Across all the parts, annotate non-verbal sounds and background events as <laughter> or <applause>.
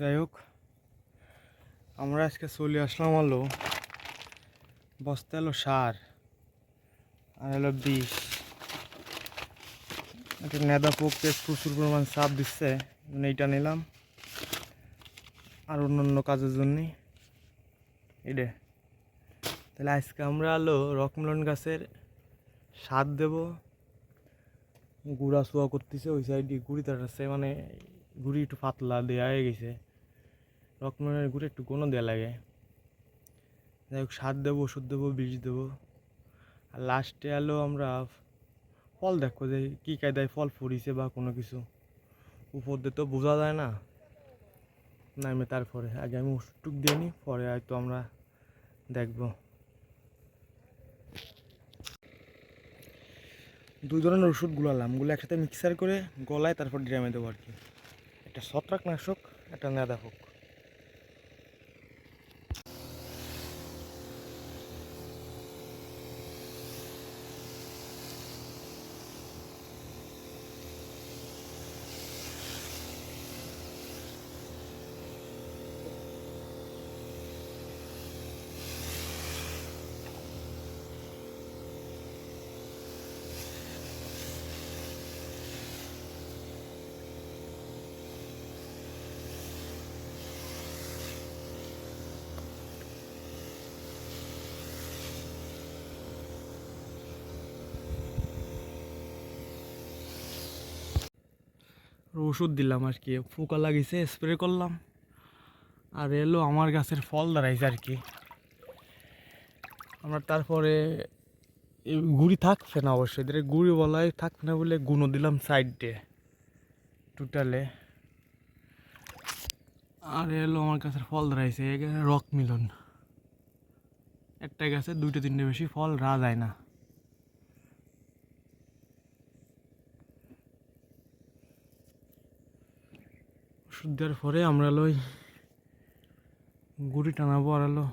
যাই হোক, আমরা আজকে চলে আসলাম হলো বস্তা এলো সার আর এলো বিষ। একটা নেদা পোককে প্রচুর পরিমাণ চাপ দিচ্ছে জন্য এইটা নিলাম। আর অন্য অন্য কাজের জন্যে এটা তাহলে আজকে আমরা আলো রকমলন গাছের সার দেব। গুড়া শোয়া করতেছে, ওই সাইডে গুড়ি তাড়াচ্ছে মানে গুড়ি একটু পাতলা দেওয়া হয়ে গেছে। রকমের গুড়ি একটু কোনো দেওয়া লাগে। যাই হোক সার দেবো, ওষুধ দেবো বীজ দেবো। আর লাস্টে আলো আমরা ফল দেখো যে কী কায়দায় ফল ফুরিছে বা কোনো কিছু। উপর দিয়ে তো বোঝা যায় না। নামে তারপরে আগে আমি ওষুধটুক দিয়ে নিই, পরে হয়তো আমরা দেখব। দুই ধরনের ওষুধ গুলালামগুলো একসাথে মিক্সার করে গলায় তারপর ড্রামে দেবো আর কি। একটা ছত্রাকনাশক একটা নেদাফক ওষুধ দিলাম আর কি। পোকা লাগিয়েছে স্প্রে করলাম। আর এলো আমার গাছের ফল দাঁড়াইছে আর কি। আমরা তারপরে গুড়ি থাকছে না অবশ্যই এদের গুড়ি বলাই থাকবে না বলে গুঁড়ো দিলাম সাইডে টোটালে আর এলো আমার গাছের ফল দাঁড়াইছে রক মিলন। একটা গাছে দুইটা তিনটে বেশি ফল রা যায় না। ওষুধ দেওয়ার পরে আমরা লই গুড়ি টানাবো আর এলো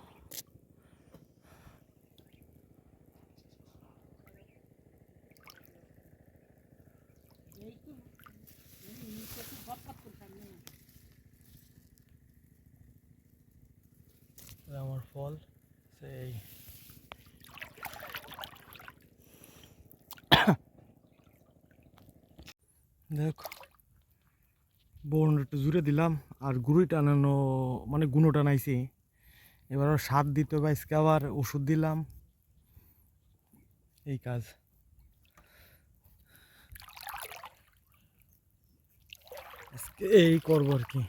আমার ফল সেই। <coughs> দেখ। বোন একটু জুড়ে দিলাম, আর গুঁড়ি টানানো মানে গুঁড়ো টানাইছি। এবার সার দিতে বা আজকে আবার ওষুধ দিলাম। এই কাজ। এই করব আর কি।